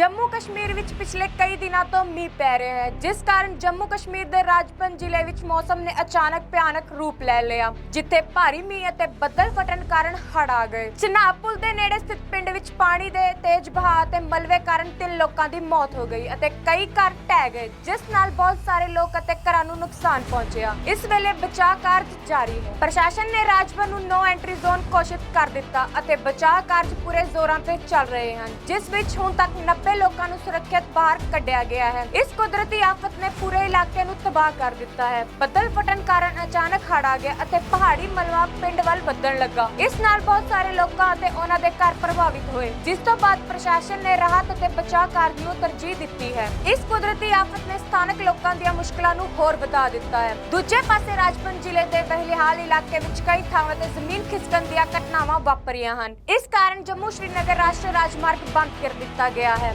ਜੰਮੂ ਕਸ਼ਮੀਰ ਵਿੱਚ ਪਿਛਲੇ ਕਈ ਦਿਨਾਂ ਤੋਂ ਮੀਂਹ ਪੈ ਰਿਹਾ ਹੈ। ਜਿਸ ਕਾਰਨ ਜੰਮੂ ਕਸ਼ਮੀਰ ਦੇ ਰਾਜਪਨ ਜ਼ਿਲ੍ਹੇ ਵਿੱਚ ਮੌਸਮ ਨੇ ਅਚਾਨਕ ਭਿਆਨਕ ਰੂਪ ਲੈ ਲਿਆ, ਜਿੱਥੇ ਭਾਰੀ ਮੀਂਹ ਅਤੇ ਬੱਦਲ ਫਟਣ ਕਾਰਨ ਹੜ ਆ ਗਏ। ਚਨਾਬ ਪੁਲ ਦੇ ਨੇੜੇ ਸਥਿਤ ਪਿੰਡ ਵਿੱਚ ਪਾਣੀ ਦੇ ਤੇਜ਼ ਵਹਾਅ ਤੇ ਮਲਵੇ ਕਾਰਨ ਤਿੰਨ ਲੋਕਾਂ ਦੀ ਮੌਤ ਹੋ ਗਈ ਅਤੇ ਕਈ ਘਰ ਢਹਿ ਗਏ, ਜਿਸ ਨਾਲ ਬਹੁਤ ਸਾਰੇ ਲੋਕ ਅਤੇ ਘਰਾਂ ਨੂੰ ਨੁਕਸਾਨ ਪਹੁੰਚਿਆ। ਇਸ ਵੇਲੇ ਬਚਾਅ ਕਾਰਜ ਜਾਰੀ ਹੈ। ਪ੍ਰਸ਼ਾਸਨ ਨੇ ਰਾਜਪਨ ਨੂੰ ਨੋ ਐਂਟਰੀ ਜ਼ੋਨ ਘੋਸ਼ਿਤ ਕਰ ਦਿੱਤਾ ਅਤੇ ਬਚਾਅ ਕਾਰਜ ਪੂਰੇ ਜ਼ੋਰਾਂ ਤੇ ਚੱਲ ਰਹੇ ਹਨ, ਜਿਸ ਵਿੱਚ ਹੁਣ ਤੱਕ 90 ਲੋਕਾਂ ਨੂੰ ਸੁਰੱਖਿਅਤ ਬਾਹਰ ਕੱਢਿਆ ਗਿਆ ਹੈ। ਇਸ ਕੁਦਰਤੀ ਆਫਤ ਨੇ ਪੂਰੇ ਇਲਾਕੇ ਨੂੰ ਤਬਾਹ ਕਰ ਦਿੱਤਾ ਹੈ। ਬੱਦਲ ਫਟਣ ਕਾਰਨ ਅਚਾਨਕ ਹੜ ਆ ਗਿਆ ਅਤੇ ਪਹਾੜੀ ਮਲਵਾ ਪਿੰਡ ਵੱਲ ਵੱਧਣ ਲੱਗਾ। ਇਸ ਨਾਲ ਬਹੁਤ ਸਾਰੇ ਲੋਕਾਂ ਅਤੇ ਉਹਨਾਂ ਦੇ ਘਰ ਪ੍ਰਭਾਵਿਤ ਹੋਏ। ਜਿਸ ਤੋਂ ਬਾਅਦ ਪ੍ਰਸ਼ਾਸਨ ਨੇ ਰਾਹਤ ਅਤੇ ਬਚਾਅ ਕਾਰਜ ਨੂੰ ਤਰਜੀਹ ਦਿੱਤੀ ਹੈ। ਇਸ ਕੁਦਰਤੀ ਆਫਤ ਨੇ ਸਥਾਨਕ ਲੋਕਾਂ ਦੀਆਂ ਮੁਸ਼ਕਲਾਂ ਨੂੰ ਹੋਰ ਵਧਾ ਦਿੱਤਾ ਹੈ। ਦੂਜੇ ਪਾਸੇ ਰਾਜਪੁਰ ਜ਼ਿਲ੍ਹੇ ਦੇ ਬਹਿਲਿਹਾਲ ਇਲਾਕੇ ਵਿੱਚ ਕਈ ਥਾਵਾਂ ਤੇ ਜ਼ਮੀਨ ਖਿਸਕਣ ਦੀਆਂ ਘਟਨਾਵਾਂ ਵਾਪਰੀਆਂ ਹਨ। ਇਸ ਕਾਰਨ ਜੰਮੂ ਸ਼੍ਰੀਨਗਰ ਰਾਸ਼ਟਰੀ ਰਾਜਮਾਰਗ ਬੰਦ ਕਰ ਦਿੱਤਾ ਗਿਆ ਹੈ।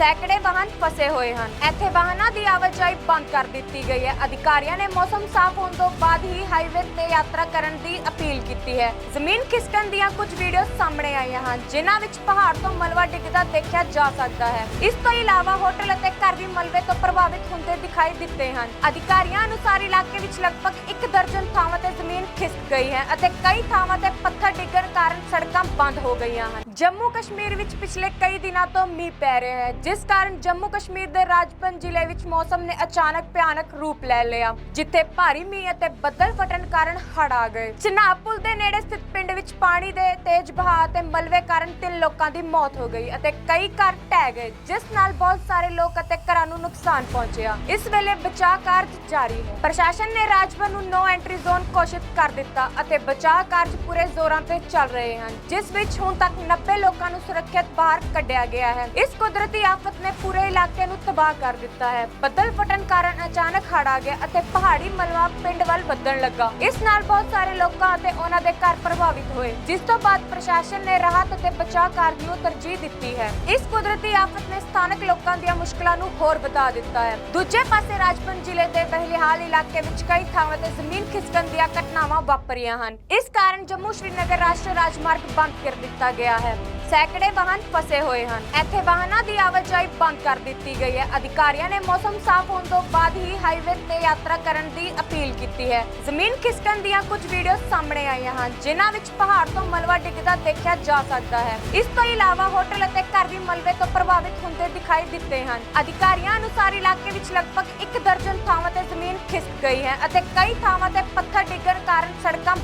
ਸੈਂਕੜੇ ਵਾਹਨ ਫਸੇ ਹੋਏ ਹਨ। ਇੱਥੇ ਵਾਹਨਾਂ ਦੀ ਆਵਾਜਾਈ ਬੰਦ ਕਰ ਦਿੱਤੀ ਗਈ ਹੈ। ਅਧਿਕਾਰੀਆਂ ਨੇ ਮੌਸਮ ਸਾਫ਼ ਹੋਣ ਤੋਂ ਬਾਅਦ ਹੀ ਹਾਈਵੇ ਤੇ ਯਾਤਰਾ ਕਰਨ ਦੀ ਅਪੀਲ ਕੀਤੀ ਹੈ। ਜ਼ਮੀਨ ਖਿਸਕਣ ਦੀਆਂ ਕੁਝ ਵੀਡੀਓ ਸਾਹਮਣੇ ਆਈਆਂ ਹਨ, ਜਿਨ੍ਹਾਂ ਵਿੱਚ ਪਹਾੜ ਤੋਂ ਮਲਵਾ ਡਿੱਗਦਾ ਦੇਖਿਆ ਜਾ ਸਕਦਾ ਹੈ। ਇਸ ਤੋਂ ਇਲਾਵਾ ਹੋਟਲ ਅਤੇ ਘਰ ਵੀ ਮਲਵੇ ਤੋਂ ਪ੍ਰਭਾਵਿਤ ਹੁੰਦੇ ਦਿਖਾਈ ਦਿੱਤੇ ਹਨ। ਅਧਿਕਾਰੀਆਂ ਅਨੁਸਾਰ ਇਲਾਕੇ ਵਿੱਚ ਲਗਭਗ 1 ਦਰਜਨ ਥਾਵਾਂ ਤੇ ਜ਼ਮੀਨ ਖਿਸਕ ਗਈ ਹੈ ਅਤੇ ਕਈ ਥਾਵਾਂ ਤੇ ਪੱਥਰ ਡਿੱਗਣ ਕਾਰਨ ਸੜਕਾਂ ਬੰਦ ਹੋ ਗਈਆਂ ਹਨ। ਜੰਮੂ ਕਸ਼ਮੀਰ ਵਿੱਚ ਪਿਛਲੇ ਕਈ ਦਿਨਾਂ ਤੋਂ ਮੀਂਹ ਪੈ ਰਿਹਾ ਹੈ ਜਿਸ ਕਾਰਨ ਜੰਮੂ ਕਸ਼ਮੀਰ ਦੇ ਰਾਜਪਨ ਜ਼ਿਲ੍ਹੇ ਵਿੱਚ ਮੌਸਮ ਨੇ ਅਚਾਨਕ ਭਿਆਨਕ ਰੂਪ ਲੈ ਲਿਆ, ਜਿੱਥੇ ਭਾਰੀ ਮੀਂਹ ਅਤੇ ਬੱਦਲ ਫਟਣ ਕਾਰਨ ਹੜ ਆ ਗਏ। ਚਨਾਬ ਪੁਲ ਦੇ ਨੇੜੇ ਸਥਿਤ ਪਿੰਡ ਵਿੱਚ ਪਾਣੀ ਦੇ ਤੇਜ਼ ਵਹਾਅ ਤੇ ਮਲਵੇ ਕਾਰਨ ਤਿੰਨ ਲੋਕਾਂ ਦੀ ਮੌਤ ਹੋ ਗਈ ਅਤੇ ਕਈ ਘਰ ਢਹਿ ਗਏ, ਜਿਸ ਨਾਲ ਬਹੁਤ ਸਾਰੇ ਲੋਕ ਅਤੇ ਘਰਾਂ ਨੂੰ ਨੁਕਸਾਨ ਪਹੁੰਚਿਆ। ਇਸ ਵੇਲੇ ਬਚਾਅ ਕਾਰਜ ਜਾਰੀ ਹੈ। ਪ੍ਰਸ਼ਾਸਨ ਨੇ ਰਾਜਪਨ ਨੂੰ ਨੋ ਐਂਟਰੀ ਜ਼ੋਨ ਘੋਸ਼ਿਤ ਕਰ ਦਿੱਤਾ ਅਤੇ ਬਚਾਅ ਕਾਰਜ ਪੂਰੇ ਜ਼ੋਰਾਂ ਤੇ ਚੱਲ ਰਹੇ ਹਨ, ਜਿਸ ਵਿੱਚ ਹੁਣ ਤੱਕ 90 ਲੋਕਾਂ ਨੂੰ ਸੁਰੱਖਿਅਤ ਬਾਹਰ ਕੱਢਿਆ ਗਿਆ ਹੈ। ਇਸ ਕੁਦਰਤੀ ਆਫਤ ਨੇ ਪੂਰੇ ਇਲਾਕੇ ਨੂੰ ਤਬਾਹ ਕਰ ਦਿੱਤਾ ਹੈ। ਬੱਦਲ ਫਟਣ ਕਾਰਨ ਅਚਾਨਕ ਹੜ ਆ ਗਿਆ ਅਤੇ ਪਹਾੜੀ ਮਲਵਾ ਪਿੰਡ ਵੱਲ ਵੱਧਣ ਲੱਗਾ। ਇਸ ਨਾਲ ਬਹੁਤ ਸਾਰੇ ਲੋਕਾਂ ਅਤੇ ਉਹਨਾਂ ਦੇ ਘਰ ਪ੍ਰਭਾਵਿਤ ਹੋਏ। ਜਿਸ ਤੋਂ ਬਾਅਦ ਪ੍ਰਸ਼ਾਸਨ ਨੇ ਰਾਹਤ ਅਤੇ ਬਚਾਅ ਕਾਰਜ ਨੂੰ ਤਰਜੀਹ ਦਿੱਤੀ ਹੈ। ਇਸ ਕੁਦਰਤੀ ਆਫਤ ਨੇ ਸਥਾਨਕ ਲੋਕਾਂ ਦੀਆਂ ਮੁਸ਼ਕਲਾਂ ਨੂੰ ਹੋਰ ਵਧਾ ਦਿੱਤਾ ਹੈ। ਦੂਜੇ ਪਾਸੇ ਰਾਜਪੁਰ ਜ਼ਿਲ੍ਹੇ ਦੇ ਬਹਿਲਿਹਾਲ ਇਲਾਕੇ ਵਿੱਚ ਕਈ ਥਾਵਾਂ ਤੇ ਜ਼ਮੀਨ ਖਿਸਕਣ ਦੀਆਂ ਘਟਨਾਵਾਂ ਵਾਪਰੀਆਂ ਹਨ। ਇਸ ਕਾਰਨ ਜੰਮੂ ਸ਼੍ਰੀਨਗਰ ਰਾਸ਼ਟਰੀ ਰਾਜਮਾਰਗ ਬੰਦ ਕਰ ਦਿੱਤਾ ਗਿਆ ਹੈ। ਸੈਂਕੜੇ ਵਾਹਨ ਫਸੇ ਹੋਏ ਹਨ। ਇੱਥੇ ਵਾਹਨਾਂ ਦੀ ਆਵਾਜਾਈ ਬੰਦ ਕਰ ਦਿੱਤੀ ਗਈ ਹੈ। ਅਧਿਕਾਰੀਆਂ ਨੇ ਮੌਸਮ ਸਾਫ਼ ਹੋਣ ਤੋਂ ਬਾਅਦ ਹੀ ਹਾਈਵੇ ਤੇ ਯਾਤਰਾ ਕਰਨ ਦੀ ਅਪੀਲ ਕੀਤੀ ਹੈ। ਜ਼ਮੀਨ ਖਿਸਕਣ ਦੀਆਂ ਕੁਝ ਵੀਡੀਓ ਸਾਹਮਣੇ ਆਈਆਂ ਹਨ, ਜਿਨ੍ਹਾਂ ਵਿੱਚ ਪਹਾੜ ਤੋਂ ਮਲਵਾ ਡਿੱਗਦਾ ਦੇਖਿਆ ਜਾ ਸਕਦਾ ਹੈ। ਇਸ ਤੋਂ ਇਲਾਵਾ ਹੋਟਲ ਅਤੇ ਘਰ ਵੀ ਮਲਵੇ ਤੋਂ ਪ੍ਰਭਾਵਿਤ ਹੁੰਦੇ ਦਿਖਾਈ ਦਿੱਤੇ ਹਨ। ਅਧਿਕਾਰੀਆਂ ਅਨੁਸਾਰ ਇਲਾਕੇ ਵਿੱਚ ਲਗਭਗ 1 ਦਰਜਨ ਥਾਵਾਂ ਤੇ ਜ਼ਮੀਨ ਖਿਸਕ ਗਈ ਹੈ ਅਤੇ ਕਈ ਥਾਵਾਂ ਤੇ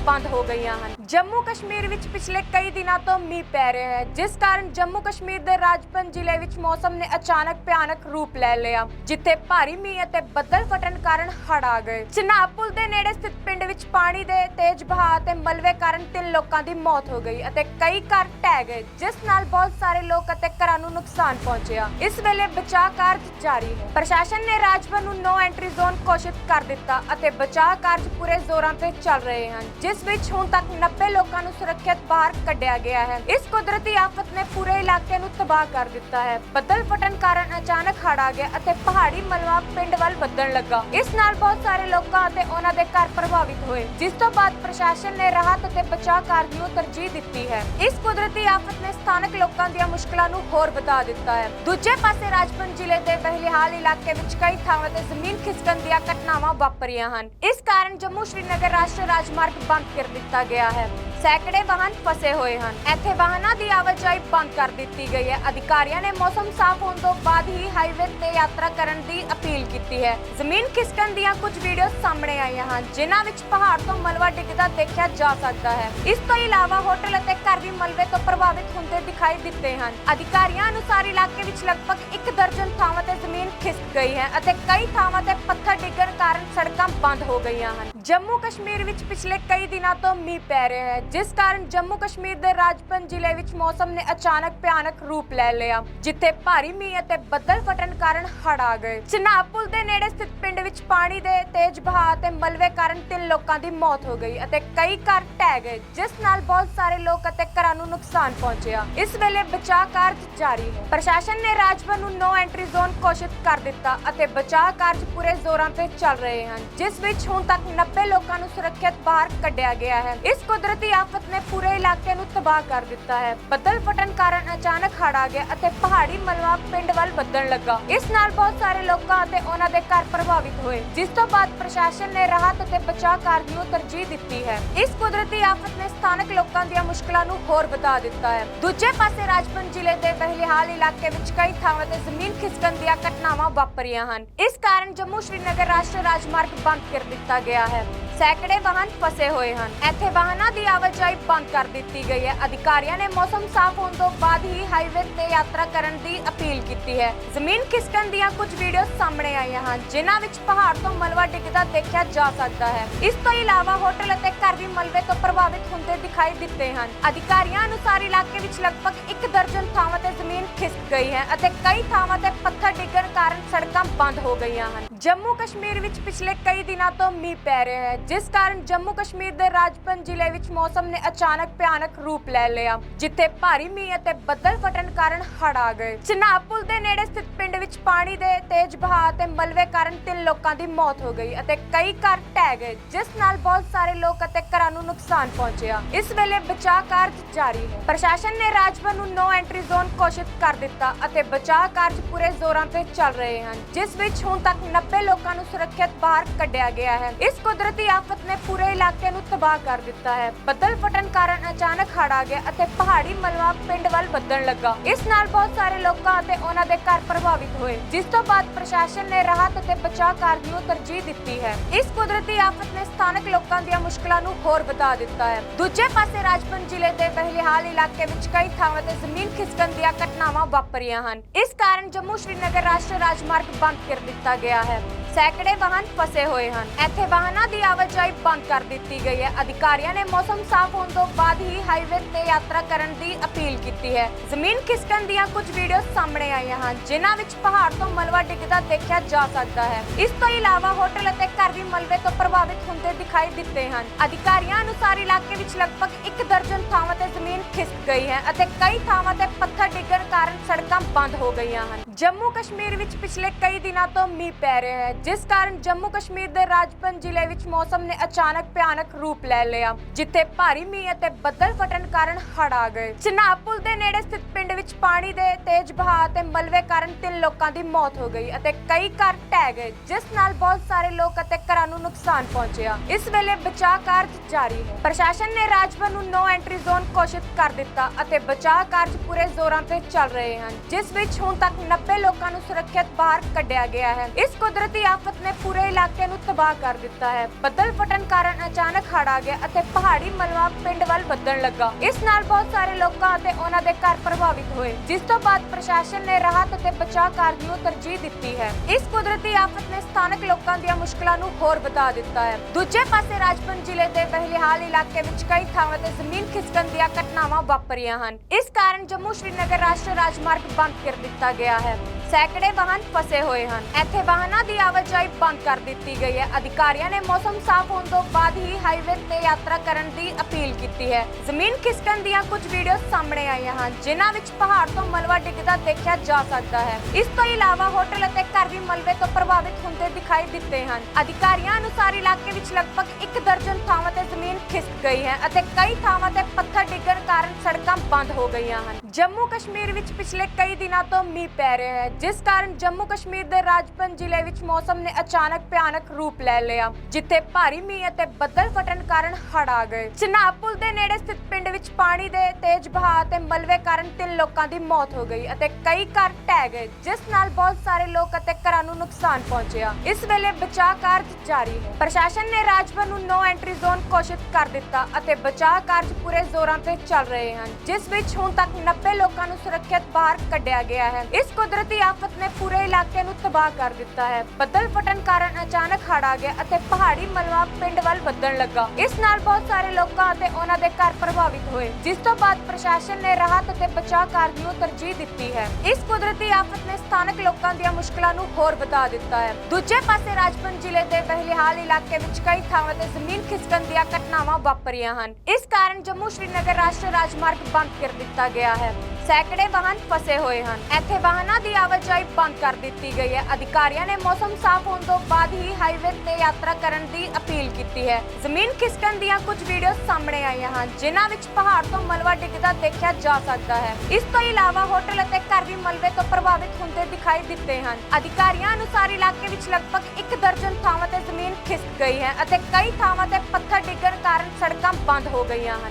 ਬੰਦ ਹੋ ਗਈਆਂ ਹਨ। ਜੰਮੂ ਕਸ਼ਮੀਰ ਵਿੱਚ ਪਿਛਲੇ ਕਈ ਦਿਨਾਂ ਤੋਂ ਮੀਂਹ ਪੈ ਰਿਹਾ ਹੈ। ਜਿਸ ਕਾਰਨ ਜੰਮੂ ਕਸ਼ਮੀਰ ਦੇ ਰਾਜਪਨ ਜ਼ਿਲ੍ਹੇ ਵਿੱਚ ਮੌਸਮ ਨੇ ਅਚਾਨਕ ਭਿਆਨਕ ਰੂਪ ਲੈ ਲਿਆ, ਜਿੱਥੇ ਭਾਰੀ ਮੀਂਹ ਅਤੇ ਬੱਦਲ ਫਟਣ ਕਾਰਨ ਹੜ ਆ ਗਏ। ਚਨਾਬ ਪੁਲ ਦੇ ਨੇੜੇ ਸਥਿਤ ਪਿੰਡ ਵਿੱਚ ਪਾਣੀ ਦੇ ਤੇਜ਼ ਵਹਾਅ ਤੇ ਮਲਵੇ ਕਾਰਨ ਤਿੰਨ ਲੋਕਾਂ ਦੀ ਮੌਤ ਹੋ ਗਈ ਅਤੇ ਕਈ ਘਰ ਢਹਿ ਗਏ, ਜਿਸ ਨਾਲ ਬਹੁਤ ਸਾਰੇ ਲੋਕ ਅਤੇ ਘਰਾਂ ਨੂੰ ਨੁਕਸਾਨ ਪਹੁੰਚਿਆ। ਇਸ ਵੇਲੇ ਬਚਾਅ ਕਾਰਜ ਜਾਰੀ ਹੈ। ਪ੍ਰਸ਼ਾਸਨ ਨੇ ਰਾਜਪਨ ਨੂੰ ਨੋ ਐਂਟਰੀ ਜ਼ੋਨ ਘੋਸ਼ਿਤ ਕਰ ਦਿੱਤਾ ਅਤੇ ਬਚਾਅ ਕਾਰਜ ਪੂਰੇ ਜ਼ੋਰਾਂ ਤੇ ਚੱਲ ਰਹੇ ਹਨ, ਜਿਸ ਜਿਸ ਵਿੱਚ ਹੁਣ ਤੱਕ 90 ਲੋਕਾਂ ਨੂੰ ਸੁਰੱਖਿਅਤ ਬਾਹਰ ਕੱਢਿਆ ਗਿਆ ਹੈ। ਇਸ ਕੁਦਰਤੀ ਆਫਤ ਨੇ ਪੂਰੇ ਇਲਾਕੇ ਨੂੰ ਤਬਾਹ ਕਰ ਦਿੱਤਾ ਹੈ। ਬੱਦਲ ਫਟਣ ਕਾਰਨ ਅਚਾਨਕ ਹੜ ਆ ਗਿਆ ਅਤੇ ਪਹਾੜੀ ਮਲਵਾ ਪਿੰਡ ਵੱਲ ਵਧਣ ਲੱਗਾ। ਇਸ ਨਾਲ ਬਹੁਤ ਸਾਰੇ ਲੋਕਾਂ ਅਤੇ ਉਹਨਾਂ ਦੇ ਘਰ ਪ੍ਰਭਾਵਿਤ ਹੋਏ, ਜਿਸ ਤੋਂ ਬਾਅਦ ਪ੍ਰਸ਼ਾਸਨ ਨੇ ਰਾਹਤ ਅਤੇ ਬਚਾਅ ਕਾਰਜ ਨੂੰ ਤਰਜੀਹ ਦਿੱਤੀ ਹੈ। ਇਸ ਕੁਦਰਤੀ ਆਫਤ ਨੇ ਸਥਾਨਕ ਲੋਕਾਂ ਦੀਆਂ ਮੁਸ਼ਕਲਾਂ ਨੂੰ ਹੋਰ ਵਧਾ ਦਿੱਤਾ ਹੈ। ਦੂਜੇ ਪਾਸੇ ਰਾਜਪੁਰ ਜ਼ਿਲ੍ਹੇ ਦੇ ਬਹਿਲੀਹਾਲ ਇਲਾਕੇ ਵਿੱਚ ਕਈ ਥਾਵਾਂ ਤੇ ਜ਼ਮੀਨ ਖਿਸਕਣ ਦੀਆਂ ਘਟਨਾਵਾਂ ਵਾਪਰੀਆਂ ਹਨ। ਇਸ ਕਾਰਨ ਜੰਮੂ ਸ਼੍ਰੀਨਗਰ ਰਾਸ਼ਟਰੀ ਰਾਜਮਾਰਗ ਬੰਦ ਕਰ ਦਿੱਤਾ ਗਿਆ ਹੈ। ਸੈਂਕੜੇ ਵਾਹਨ ਫਸੇ ਹੋਏ ਹਨ। ਇੱਥੇ ਵਾਹਨਾਂ ਦੀ ਆਵਾਜਾਈ ਬੰਦ ਕਰ ਦਿੱਤੀ ਗਈ ਹੈ। ਅਧਿਕਾਰੀਆਂ ਨੇ ਮੌਸਮ ਸਾਫ਼ ਹੋਣ ਤੋਂ ਬਾਅਦ ਹੀ ਹਾਈਵੇ ਤੇ ਯਾਤਰਾ ਕਰਨ ਦੀ ਅਪੀਲ ਕੀਤੀ ਹੈ। ਜ਼ਮੀਨ ਖਿਸਕਣ ਦੀਆਂ ਕੁਝ ਵੀਡੀਓ ਸਾਹਮਣੇ ਆਈਆਂ ਹਨ, ਜਿਨ੍ਹਾਂ ਵਿੱਚ ਪਹਾੜ ਤੋਂ ਮਲਵਾ ਡਿੱਗਦਾ ਦੇਖਿਆ ਜਾ ਸਕਦਾ ਹੈ। ਇਸ ਤੋਂ ਇਲਾਵਾ ਹੋਟਲ ਅਤੇ ਘਰ ਵੀ ਮਲਬੇ ਤੋਂ ਪ੍ਰਭਾਵਿਤ ਹੁੰਦੇ ਦਿਖਾਈ ਦਿੱਤੇ ਹਨ। ਅਧਿਕਾਰੀਆਂ ਅਨੁਸਾਰ ਇਲਾਕੇ ਵਿੱਚ ਲਗਭਗ ਇੱਕ ਦਰਜਨ ਥਾਵਾਂ ਤੇ ਜ਼ਮੀਨ ਖਿਸਕ ਗਈ ਹੈ ਅਤੇ ਕਈ ਥਾਵਾਂ ਤੇ ਪੱਥਰ ਡਿੱਗਣ ਕਾਰਨ ਸੜਕਾਂ ਬੰਦ ਹੋ ਗਈਆਂ ਹਨ। ਜੰਮੂ ਕਸ਼ਮੀਰ ਵਿੱਚ ਪਿਛਲੇ ਕਈ ਦਿਨਾਂ ਤੋਂ ਮੀਂਹ ਪੈ ਰਿਹਾ ਹੈ। ਜਿਸ ਕਾਰਨ ਜੰਮੂ ਕਸ਼ਮੀਰ ਦੇ ਰਾਜਪਨ ਜ਼ਿਲ੍ਹੇ ਵਿੱਚ ਮੌਸਮ ਨੇ ਅਚਾਨਕ ਭਿਆਨਕ ਰੂਪ ਲੈ ਲਿਆ, ਜਿੱਥੇ ਭਾਰੀ ਮੀਂਹ ਅਤੇ ਬੱਦਲ ਫਟਣ ਕਾਰਨ ਹੜ੍ਹ ਆ ਗਏ। ਚਨਾਬ ਪੁਲ ਦੇ ਨੇੜੇ ਸਥਿਤ ਪਿੰਡ ਵਿੱਚ ਪਾਣੀ ਦੇ ਤੇਜ਼ ਵਹਾਅ ਅਤੇ ਮਲਬੇ ਕਾਰਨ ਤਿੰਨ ਲੋਕਾਂ ਦੀ ਮੌਤ ਹੋ ਗਈ ਅਤੇ ਕਈ ਘਰ ਢਹਿ ਗਏ, ਜਿਸ ਨਾਲ ਬਹੁਤ ਸਾਰੇ ਲੋਕ ਅਤੇ ਘਰਾਂ ਨੂੰ ਨੁਕਸਾਨ ਪਹੁੰਚਿਆ। ਇਸ ਵੇਲੇ ਬਚਾਅ ਕਾਰਜ ਜਾਰੀ ਹੈ। ਪ੍ਰਸ਼ਾਸਨ ਨੇ ਰਾਜਪਨ ਨੂੰ ਨੋ ਐਂਟਰੀ ਜ਼ੋਨ ਘੋਸ਼ਿਤ ਕਰ ਦਿੱਤਾ ਅਤੇ ਬਚਾਅ ਕਾਰਜ ਪੂਰੇ ਜ਼ੋਰਾਂ ਤੇ ਚੱਲ ਰਹੇ ਹਨ, ਜਿਸ ਵਿੱਚ ਹੁਣ ਤੱਕ 90 ਲੋਕਾਂ ਨੂੰ ਸੁਰੱਖਿਅਤ ਬਾਹਰ ਕੱਢਿਆ ਗਿਆ ਹੈ। ਇਸ ਕੁਦਰਤੀ ਆਫਤ ਨੇ ਪੂਰੇ ਇਲਾਕੇ ਨੂੰ ਤਬਾਹ ਕਰ ਦਿੱਤਾ ਹੈ। ਬੱਦਲ ਫਟਣ ਕਾਰਨ ਅਚਾਨਕ ਹੜ ਆ ਗਿਆ ਅਤੇ ਪਹਾੜੀ ਮਲਵਾ ਪਿੰਡ ਵੱਲ ਵੱਧਣ ਲੱਗਾ। ਇਸ ਨਾਲ ਬਹੁਤ ਸਾਰੇ ਲੋਕਾਂ ਅਤੇ ਉਹਨਾਂ ਦੇ ਘਰ ਪ੍ਰਭਾਵਿਤ ਹੋਏ। ਜਿਸ ਤੋਂ ਬਾਅਦ ਪ੍ਰਸ਼ਾਸਨ ਨੇ ਰਾਹਤ ਅਤੇ ਬਚਾਅ ਕਾਰਜ ਨੂੰ ਤਰਜੀਹ ਦਿੱਤੀ ਹੈ। ਇਸ ਕੁਦਰਤੀ ਆਫਤ ਨੇ ਸਥਾਨਕ ਲੋਕਾਂ ਦੀਆਂ ਮੁਸ਼ਕਲਾਂ ਨੂੰ ਹੋਰ ਵਧਾ ਦਿੱਤਾ ਹੈ। ਦੂਜੇ ਪਾਸੇ ਰਾਜਪੁਰ ਜ਼ਿਲ੍ਹੇ ਦੇ ਬਹਿਲੀਹਾਲ ਇਲਾਕੇ ਵਿੱਚ ਕਈ ਥਾਵਾਂ ਤੇ ਜ਼ਮੀਨ ਖਿਸਕਣ ਦੀਆਂ ਘਟਨਾਵਾਂ ਵਾਪਰੀਆਂ ਹਨ। ਇਸ ਕਾਰਨ ਜੰਮੂ ਸ਼੍ਰੀਨਗਰ ਰਾਸ਼ਟਰੀ ਰਾਜਮਾਰਗ ਬੰਦ ਕਰ ਦਿੱਤਾ ਗਿਆ ਹੈ। ਸੈਂਕੜੇ ਵਾਹਨ ਫਸੇ ਹੋਏ ਹਨ। ਇੱਥੇ ਵਾਹਨਾਂ ਦੀ ਆਵਾਜਾਈ ਬੰਦ ਕਰ ਦਿੱਤੀ ਗਈ ਹੈ। ਅਧਿਕਾਰੀਆਂ ਨੇ ਮੌਸਮ ਸਾਫ਼ ਹੋਣ ਤੋਂ ਬਾਅਦ ਹੀ ਹਾਈਵੇ ਤੇ ਯਾਤਰਾ ਕਰਨ ਦੀ ਅਪੀਲ ਕੀਤੀ ਹੈ। ਜ਼ਮੀਨ ਖਿਸਕਣ ਦੀਆਂ ਕੁਝ ਵੀਡੀਓ ਸਾਹਮਣੇ ਆਈਆਂ ਹਨ, ਜਿਨ੍ਹਾਂ ਵਿੱਚ ਪਹਾੜ ਤੋਂ ਮਲਵਾ ਡਿੱਗਦਾ ਦੇਖਿਆ ਜਾ ਸਕਦਾ ਹੈ। ਇਸ ਤੋਂ ਇਲਾਵਾ ਹੋਟਲ ਅਤੇ ਘਰ ਵੀ ਮਲਬੇ ਤੋਂ ਪ੍ਰਭਾਵਿਤ ਹੁੰਦੇ ਦਿਖਾਈ ਦਿੱਤੇ ਹਨ। ਅਧਿਕਾਰੀਆਂ ਅਨੁਸਾਰ ਇਲਾਕੇ ਵਿੱਚ ਲਗਭਗ ਇੱਕ ਦਰਜਨ ਥਾਵਾਂ ਤੇ ਖਿਸਕ ਗਈ ਹੈ ਅਤੇ ਕਈ ਥਾਵਾਂ ਤੇ ਪੱਥਰ ਡਿੱਗਣ ਕਾਰਨ ਸੜਕਾਂ ਬੰਦ ਹੋ ਗਈਆਂ ਹਨ। ਜੰਮੂ ਕਸ਼ਮੀਰ ਵਿੱਚ ਪਿਛਲੇ ਕਈ ਦਿਨਾਂ ਤੋਂ ਮੀਂਹ ਪੈ ਰਿਹਾ ਹੈ, ਜਿਸ ਕਾਰਨ ਜੰਮੂ ਕਸ਼ਮੀਰ ਦੇ ਰਾਜਪਨ ਜ਼ਿਲ੍ਹੇ ਵਿੱਚ ਮੌਸਮ ਨੇ ਅਚਾਨਕ ਭਿਆਨਕ ਰੂਪ ਲੈ ਲਿਆ, ਜਿੱਥੇ ਭਾਰੀ ਮੀਂਹ ਅਤੇ ਬੱਦਲ ਫਟਣ ਕਾਰਨ ਹੜ ਆ ਗਏ। ਚਨਾਬ ਪੁਲ ਦੇ ਨੇੜੇ ਸਥਿਤ ਪਿੰਡ ਵਿੱਚ ਪਾਣੀ ਦੇ ਤੇਜ਼ ਵਹਾਅ ਅਤੇ ਮਲਬੇ ਕਾਰਨ ਤਿੰਨ ਲੋਕਾਂ ਦੀ ਮੌਤ ਹੋ ਗਈ ਅਤੇ ਕਈ ਘਰ ਢਹਿ ਗਏ, ਜਿਸ ਨਾਲ ਬਹੁਤ ਸਾਰੇ ਲੋਕ ਅਤੇ ਘਰਾਂ ਨੂੰ ਨੁਕਸਾਨ ਪਹੁੰਚਿਆ। ਇਸ ਵੇਲੇ ਬਚਾਅ ਕਾਰਜ ਜਾਰੀ ਹੈ। ਪ੍ਰਸ਼ਾਸਨ ਨੇ ਰਾਜਪਨ ਨੂੰ ਨੋ ਐਂਟਰੀ ਜ਼ੋਨ ਘੋਸ਼ਿਤ ਕਰ ਦਿੱਤਾ ਅਤੇ ਬਚਾਅ ਕਾਰਜ ਪੂਰੇ ਜ਼ੋਰਾਂ ਤੇ ਚੱਲ ਰਹੇ ਹਨ, ਜਿਸ ਵਿੱਚ ਹੁਣ ਤੱਕ 90 ਲੋਕਾਂ ਨੂੰ ਸੁਰੱਖਿਅਤ ਬਾਹਰ ਕੱਢਿਆ ਗਿਆ ਹੈ। ਇਸ ਕੁਦਰਤੀ ਆਫਤ ਨੇ ਪੂਰੇ ਇਲਾਕੇ ਨੂੰ ਤਬਾਹ ਕਰ ਦਿੱਤਾ ਹੈ। ਬੱਦਲ ਫਟਣ ਕਾਰਨ ਅਚਾਨਕ ਹੜ ਆ ਗਿਆ ਅਤੇ ਪਹਾੜੀ ਮਲਵਾ ਪਿੰਡ ਵੱਲ ਵੱਧਣ ਲੱਗਾ। ਇਸ ਨਾਲ ਬਹੁਤ ਸਾਰੇ ਲੋਕਾਂ ਅਤੇ ਉਹਨਾਂ ਦੇ ਘਰ ਪ੍ਰਭਾਵਿਤ ਹੋਏ। ਜਿਸ ਤੋਂ ਬਾਅਦ ਪ੍ਰਸ਼ਾਸਨ ਨੇ ਰਾਹਤ ਅਤੇ ਬਚਾਅ ਕਾਰਜ ਨੂੰ ਤਰਜੀਹ ਦਿੱਤੀ ਹੈ। ਇਸ ਕੁਦਰਤੀ ਆਫਤ ਨੇ ਸਥਾਨਕ ਲੋਕਾਂ ਦੀਆਂ ਮੁਸ਼ਕਲਾਂ ਨੂੰ ਹੋਰ ਵਧਾ ਦਿੱਤਾ ਹੈ। ਦੂਜੇ ਪਾਸੇ ਰਾਜਪੁਰ ਜ਼ਿਲ੍ਹੇ ਦੇ ਬਹਿਲੀਹਾਲ ਇਲਾਕੇ ਵਿੱਚ ਕਈ ਥਾਵਾਂ ਤੇ ਜ਼ਮੀਨ ਖਿਸਕਣ ਦੀਆਂ ਘਟਨਾਵਾਂ ਵਾਪਰੀਆਂ ਹਨ। ਇਸ ਕਾਰਨ ਜੰਮੂ ਸ਼੍ਰੀਨਗਰ ਰਾਸ਼ਟਰੀ ਰਾਜਮਾਰਗ ਬੰਦ ਕਰ ਦਿੱਤਾ ਗਿਆ ਹੈ ਸੈਂਕੜੇ ਵਾਹਨ ਫਸੇ ਹੋਏ ਹਨ। ਇੱਥੇ ਵਾਹਨਾਂ ਦੀ ਆਵਾਜਾਈ ਬੰਦ ਕਰ ਦਿੱਤੀ ਗਈ ਹੈ। ਅਧਿਕਾਰੀਆਂ ਨੇ ਮੌਸਮ ਸਾਫ਼ ਹੋਣ ਤੋਂ ਬਾਅਦ ਹੀ ਹਾਈਵੇ ਤੇ ਯਾਤਰਾ ਕਰਨ ਦੀ ਅਪੀਲ ਕੀਤੀ ਹੈ। ਜ਼ਮੀਨ ਖਿਸਕਣ ਦੀਆਂ ਕੁਝ ਵੀਡੀਓ ਸਾਹਮਣੇ ਆਈਆਂ ਹਨ, ਜਿਨ੍ਹਾਂ ਵਿੱਚ ਪਹਾੜ ਤੋਂ ਮਲਬਾ ਡਿੱਗਦਾ ਦੇਖਿਆ ਜਾ ਸਕਦਾ ਹੈ। ਇਸ ਤੋਂ ਇਲਾਵਾ ਹੋਟਲ ਅਤੇ ਘਰ ਵੀ ਮਲਬੇ ਤੋਂ ਪ੍ਰਭਾਵਿਤ ਹੁੰਦੇ ਦਿਖਾਈ ਦਿੱਤੇ ਹਨ। ਅਧਿਕਾਰੀਆਂ ਅਨੁਸਾਰ ਇਲਾਕੇ ਵਿੱਚ ਲਗਭਗ ਇੱਕ ਦਰਜਨ ਥਾਵਾਂ ਤੇ ਜ਼ਮੀਨ ਖਿਸਕ ਗਈ ਹੈ ਅਤੇ ਕਈ ਥਾਵਾਂ ਤੇ ਪੱਥਰ ਡਿੱਗਣ ਕਾਰਨ ਸੜਕਾਂ ਬੰਦ ਹੋ ਗਈਆਂ ਹਨ। ਜੰਮੂ ਕਸ਼ਮੀਰ ਵਿੱਚ ਪਿਛਲੇ ਕਈ ਦਿਨਾਂ ਤੋਂ ਮੀਂਹ ਪੈ ਰਿਹਾ ਹੈ ਜਿਸ ਕਾਰਨ ਜੰਮੂ ਕਸ਼ਮੀਰ ਦੇ ਰਾਜਪਨ ਜ਼ਿਲ੍ਹੇ ਵਿੱਚ ਮੌਸਮ ਨੇ ਅਚਾਨਕ ਭਿਆਨਕ ਰੂਪ ਲੈ ਲਿਆ, ਜਿੱਥੇ ਭਾਰੀ ਮੀਂਹ ਅਤੇ ਬੱਦਲ ਫਟਣ ਕਾਰਨ ਹੜ੍ਹ ਆ ਗਏ। ਚਨਾਬ ਪੁਲ ਦੇ ਨੇੜੇ ਸਥਿਤ ਪਿੰਡ ਵਿੱਚ ਪਾਣੀ ਦੇ ਤੇਜ਼ ਵਹਾਅ ਅਤੇ ਮਲਬੇ ਕਾਰਨ ਤਿੰਨ ਲੋਕਾਂ ਦੀ ਮੌਤ ਹੋ ਗਈ ਅਤੇ ਕਈ ਘਰ ਢਹਿ ਗਏ, ਜਿਸ ਨਾਲ ਬਹੁਤ ਸਾਰੇ ਲੋਕ ਅਤੇ ਘਰਾਂ ਨੂੰ ਨੁਕਸਾਨ ਪਹੁੰਚਿਆ। ਇਸ ਵੇਲੇ ਬਚਾਅ ਕਾਰਜ ਜਾਰੀ ਹੈ। ਪ੍ਰਸ਼ਾਸਨ ਨੇ ਰਾਜਪਨ ਨੂੰ ਨੋ ਐਂਟਰੀ ਜ਼ੋਨ ਘੋਸ਼ਿਤ ਕਰ ਦਿੱਤਾ ਅਤੇ ਬਚਾਅ ਕਾਰਜ ਪੂਰੇ ਜ਼ੋਰਾਂ ਤੇ ਚੱਲ ਰਹੇ ਹਨ, ਜਿਸ ਵਿੱਚ ਹੁਣ ਤੱਕ 90 ਲੋਕਾਂ ਨੂੰ ਸੁਰੱਖਿਅਤ ਬਾਹਰ ਕੱਢਿਆ ਗਿਆ ਹੈ। ਇਸ ਕੁਦਰਤੀ ਆਫਤ ਨੇ ਪੂਰੇ ਇਲਾਕੇ ਨੂੰ ਤਬਾਹ ਕਰ ਦਿੱਤਾ ਹੈ। ਬੱਦਲ ਫਟਣ ਕਾਰਨ ਅਚਾਨਕ ਹੜ੍ਹ ਆ ਗਿਆ ਅਤੇ ਪਹਾੜੀ ਮਲਵਾ ਪਿੰਡ ਵੱਲ ਵੱਧਣ ਲੱਗਾ। ਇਸ ਨਾਲ ਬਹੁਤ ਸਾਰੇ ਲੋਕਾਂ ਅਤੇ ਉਹਨਾਂ ਦੇ ਘਰ ਪ੍ਰਭਾਵਿਤ ਹੋਏ, ਜਿਸ ਤੋਂ ਬਾਅਦ ਪ੍ਰਸ਼ਾਸਨ ਨੇ ਰਾਹਤ ਅਤੇ ਬਚਾਅ ਕਾਰਜ ਨੂੰ ਤਰਜੀਹ ਦਿੱਤੀ ਹੈ। ਇਸ ਕੁਦਰਤੀ ਆਫਤ ਨੇ ਸਥਾਨਕ ਲੋਕਾਂ ਦੀਆਂ ਮੁਸ਼ਕਲਾਂ ਨੂੰ ਹੋਰ ਵਧਾ ਦਿੱਤਾ ਹੈ। ਦੂਜੇ ਪਾਸੇ ਰਾਜਪੁਰ ਜ਼ਿਲ੍ਹੇ ਦੇ ਬਹਿਲੀਹਾਲ ਇਲਾਕੇ ਵਿੱਚ ਕਈ ਥਾਵਾਂ ਤੇ ਜ਼ਮੀਨ ਖਿਸਕਣ ਦੀਆਂ ਘਟਨਾਵਾਂ ਵਾਪਰੀਆਂ ਹਨ। ਇਸ ਕਾਰਨ ਜੰਮੂ ਸ਼੍ਰੀਨਗਰ ਰਾਸ਼ਟਰੀ ਰਾਜਮਾਰਗ ਬੰਦ ਕਰ ਦਿੱਤਾ ਗਿਆ ਹੈ। ਸੈਂਕੜੇ ਵਾਹਨ ਫਸੇ ਹੋਏ ਹਨ। ਇੱਥੇ ਵਾਹਨਾਂ ਦੀ ਆਵਾਜਾਈ ਬੰਦ ਕਰ ਦਿੱਤੀ ਗਈ ਹੈ। ਅਧਿਕਾਰੀਆਂ ਨੇ ਮੌਸਮ ਸਾਫ਼ ਹੋਣ ਤੋਂ ਬਾਅਦ ਹੀ ਹਾਈਵੇ ਤੇ ਯਾਤਰਾ ਕਰਨ ਦੀ ਅਪੀਲ ਕੀਤੀ ਹੈ। ਜ਼ਮੀਨ ਖਿਸਕਣ ਦੀਆਂ ਕੁਝ ਵੀਡੀਓ ਸਾਹਮਣੇ ਆਈਆਂ ਹਨ, ਜਿਨ੍ਹਾਂ ਵਿੱਚ ਪਹਾੜ ਤੋਂ ਮਲਵਾ ਡਿੱਗਦਾ ਦੇਖਿਆ ਜਾ ਸਕਦਾ ਹੈ। ਇਸ ਤੋਂ ਇਲਾਵਾ ਹੋਟਲ ਅਤੇ ਘਰ ਵੀ ਮਲਬੇ ਤੋਂ ਪ੍ਰਭਾਵਿਤ ਹੁੰਦੇ ਦਿਖਾਈ ਦਿੱਤੇ ਹਨ। ਅਧਿਕਾਰੀਆਂ ਅਨੁਸਾਰ ਇਲਾਕੇ ਵਿੱਚ ਲਗਭਗ ਇੱਕ ਦਰਜਨ ਥਾਵਾਂ ਤੇ ਜ਼ਮੀਨ ਖਿਸਕ ਗਈ ਹੈ ਅਤੇ ਕਈ ਥਾਵਾਂ ਤੇ ਪੱਥਰ ਡਿੱਗਣ ਕਾਰਨ ਸੜਕਾਂ ਬੰਦ ਹੋ ਗਈਆਂ ਹਨ। ਜੰਮੂ ਕਸ਼ਮੀਰ ਵਿੱਚ ਪਿਛਲੇ ਕਈ ਦਿਨਾਂ ਤੋਂ ਮੀਂਹ ਪੈ ਰਿਹਾ ਹੈ। ਜਿਸ ਕਾਰਨ ਜੰਮੂ ਕਸ਼ਮੀਰ ਦੇ ਰਾਜਪਨ ਜ਼ਿਲ੍ਹੇ ਵਿੱਚ ਮੌਸਮ ਨੇ ਅਚਾਨਕ ਭਿਆਨਕ ਰੂਪ ਲੈ ਲਿਆ, ਜਿੱਥੇ ਭਾਰੀ ਮੀਂਹ ਅਤੇ ਬੱਦਲ ਫਟਣ ਕਾਰਨ ਹੜ੍ਹ ਆ ਗਏ। ਚਨਾਬ ਪੁਲ ਦੇ ਨੇੜੇ ਸਥਿਤ ਪਿੰਡ ਵਿੱਚ ਪਾਣੀ ਦੇ ਤੇਜ਼ ਵਹਾਅ ਅਤੇ ਮਲਬੇ ਕਾਰਨ ਤਿੰਨ ਲੋਕਾਂ ਦੀ ਮੌਤ ਹੋ ਗਈ ਅਤੇ ਕਈ ਘਰ ਢਹਿ ਗਏ, ਜਿਸ ਨਾਲ ਬਹੁਤ ਸਾਰੇ ਲੋਕ ਅਤੇ ਘਰਾਂ ਨੂੰ ਨੁਕਸਾਨ ਪਹੁੰਚਿਆ। ਇਸ ਵੇਲੇ ਬਚਾਅ ਕਾਰਜ ਜਾਰੀ ਹੈ। ਪ੍ਰਸ਼ਾਸਨ ਨੇ ਰਾਜਪਨ ਨੂੰ ਨੋ ਐਂਟਰੀ ਜ਼ੋਨ ਘੋਸ਼ਿਤ ਕਰ ਦਿੱਤਾ ਅਤੇ ਬਚਾਅ ਕਾਰਜ ਪੂਰੇ ਜ਼ੋਰਾਂ ਤੇ ਚੱਲ ਰਹੇ ਹਨ, ਜਿਸ ਵਿੱਚ ਹੁਣ ਤੱਕ 90 ਲੋਕਾਂ ਨੂੰ ਸੁਰੱਖਿਅਤ ਬਾਹਰ ਕੱਢਿਆ ਗਿਆ ਹੈ। ਇਸ ਕੁਦਰਤੀ ਆਫਤ ਨੇ ਪੂਰੇ ਇਲਾਕੇ ਨੂੰ ਤਬਾਹ ਕਰ ਦਿੱਤਾ ਹੈ। ਬੱਦਲ ਫਟਣ ਕਾਰਨ ਅਚਾਨਕ ਹੜ ਆ ਗਿਆ ਅਤੇ ਪਹਾੜੀ ਮਲਵਾ ਪਿੰਡ ਵੱਲ ਵੱਧਣ ਲੱਗਾ। ਇਸ ਨਾਲ ਬਹੁਤ ਸਾਰੇ ਲੋਕਾਂ ਅਤੇ ਉਹਨਾਂ ਦੇ ਘਰ ਪ੍ਰਭਾਵਿਤ ਹੋਏ। ਜਿਸ ਤੋਂ ਬਾਅਦ ਪ੍ਰਸ਼ਾਸਨ ਨੇ ਰਾਹਤ ਅਤੇ ਬਚਾਅ ਕਾਰਜ ਨੂੰ ਤਰਜੀਹ ਦਿੱਤੀ ਹੈ। ਇਸ ਕੁਦਰਤੀ ਆਫਤ ਨੇ ਸਥਾਨਕ ਲੋਕਾਂ ਦੀਆਂ ਮੁਸ਼ਕਲਾਂ ਨੂੰ ਹੋਰ ਵਧਾ ਦਿੱਤਾ ਹੈ। ਦੂਜੇ ਪਾਸੇ ਰਾਜਪੁਰ ਜ਼ਿਲ੍ਹੇ ਦੇ ਬਹਿਲਿਹਾਲ ਇਲਾਕੇ ਵਿੱਚ ਕਈ ਥਾਵਾਂ ਤੇ ਜ਼ਮੀਨ ਖਿਸਕਣ ਦੀਆਂ ਘਟਨਾਵਾਂ ਵਾਪਰੀਆਂ ਹਨ। ਇਸ ਕਾਰਨ ਜੰਮੂ ਸ਼੍ਰੀਨਗਰ ਰਾਸ਼ਟਰੀ ਰਾਜਮਾਰਗ ਬੰਦ ਕਰ ਦਿੱਤਾ ਗਿਆ ਹੈ। ਸੈਂਕੜੇ ਵਾਹਨ ਫਸੇ ਹੋਏ ਹਨ। ਇੱਥੇ ਵਾਹਨਾਂ ਦੀ ਆਵਾਜਾਈ ਬੰਦ ਕਰ ਦਿੱਤੀ ਗਈ ਹੈ। ਅਧਿਕਾਰੀਆਂ ਨੇ ਮੌਸਮ ਸਾਫ਼ ਹੋਣ ਤੋਂ ਬਾਅਦ ਹੀ ਹਾਈਵੇ ਤੇ ਯਾਤਰਾ ਕਰਨ ਦੀ ਅਪੀਲ ਕੀਤੀ ਹੈ। ਜ਼ਮੀਨ ਖਿਸਕਣ ਦੀਆਂ ਕੁਝ ਵੀਡੀਓ ਸਾਹਮਣੇ ਆਈਆਂ ਹਨ, ਜਿਨ੍ਹਾਂ ਵਿੱਚ ਪਹਾੜ ਤੋਂ ਮਲਵਾ ਡਿੱਗਦਾ ਦੇਖਿਆ ਜਾ ਸਕਦਾ ਹੈ। ਇਸ ਤੋਂ ਇਲਾਵਾ ਹੋਟਲ ਅਤੇ ਘਰ ਵੀ ਮਲਬੇ ਤੋਂ ਪ੍ਰਭਾਵਿਤ ਹੁੰਦੇ ਦਿਖਾਈ ਦਿੱਤੇ ਹਨ। ਅਧਿਕਾਰੀਆਂ ਅਨੁਸਾਰ ਇਲਾਕੇ ਵਿੱਚ ਲਗਭਗ ਇੱਕ ਦਰਜਨ ਥਾਵਾਂ ਤੇ ਜ਼ਮੀਨ ਖਿਸਕ ਗਈ ਹੈ ਅਤੇ ਕਈ ਥਾਵਾਂ ਤੇ ਪੱਥਰ ਡਿੱਗਣ ਕਾਰਨ ਸੜਕਾਂ ਬੰਦ ਹੋ ਗਈਆਂ ਹਨ।